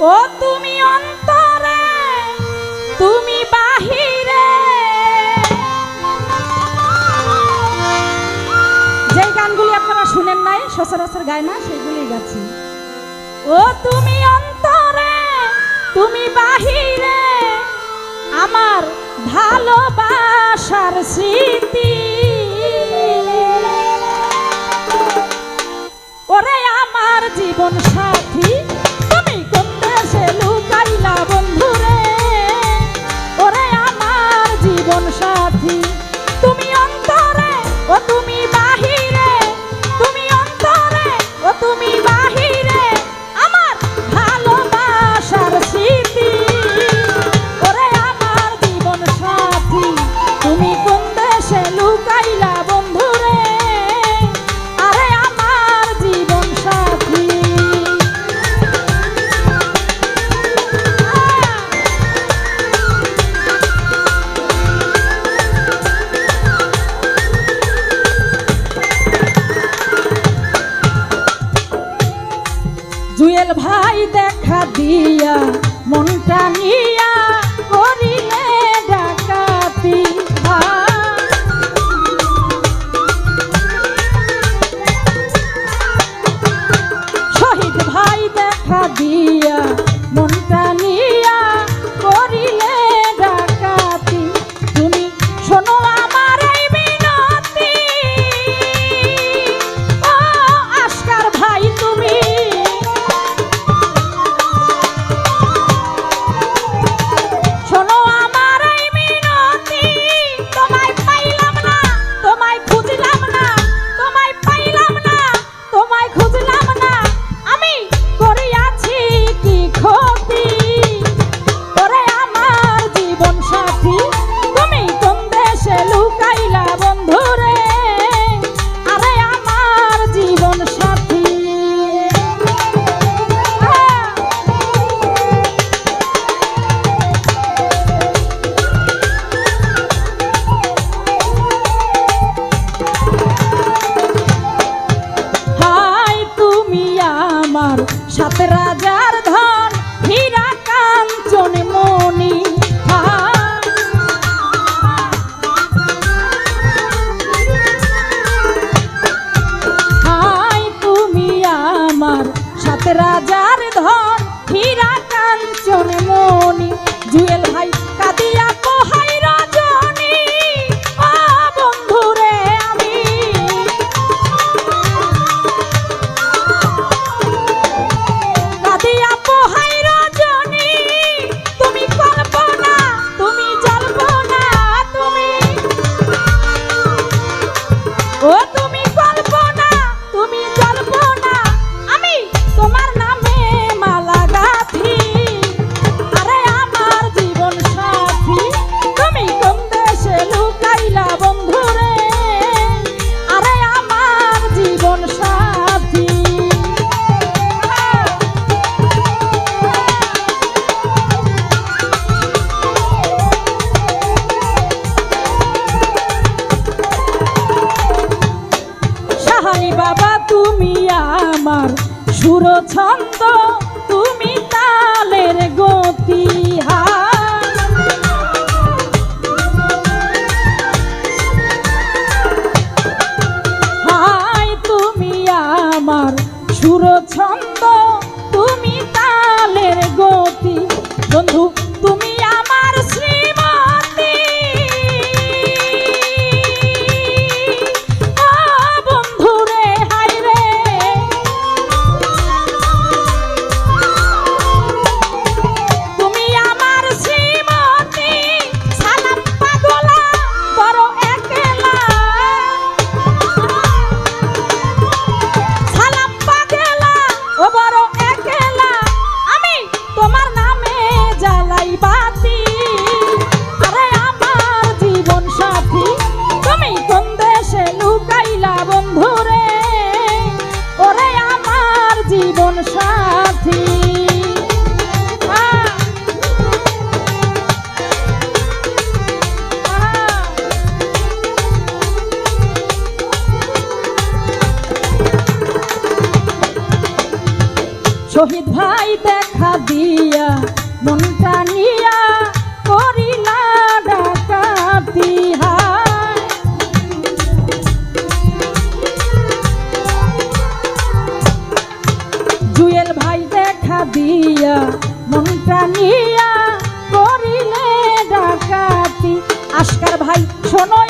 ও তুমি অন্তরে, তুমি বাহিরে। যেই গানগুলি আপনারা শুনেন নাই, সচরাচর গায় না সেইগুলি গাচ্ছি। ও তুমি অন্তরে, তুমি বাহিরে, আমার ভালোবাসার স্মৃতি। ওরে আমার জীবন জুয়েল ভাই দেখা দিয়া মনটা নিয়া করি আমার সাথে রাজার ধন হীরা কাঞ্চন মনি রাজার ধন হীরা কাঞ্চন মনি জুয়েল ছন্দ, তুমি তালের গতি হাই তুমি আমার সুর ছন্দ, তুমি তালের গতি। বন্ধু, তুমি আমার শহীদ ভাই দেখা দিয়া, মনটা নিয়া করিলা ডাকাতি জুয়েল ভাই দেখা দিয়া, মনটা নিয়া করিলে ডাকাতি। আশকার ভাই, শোনো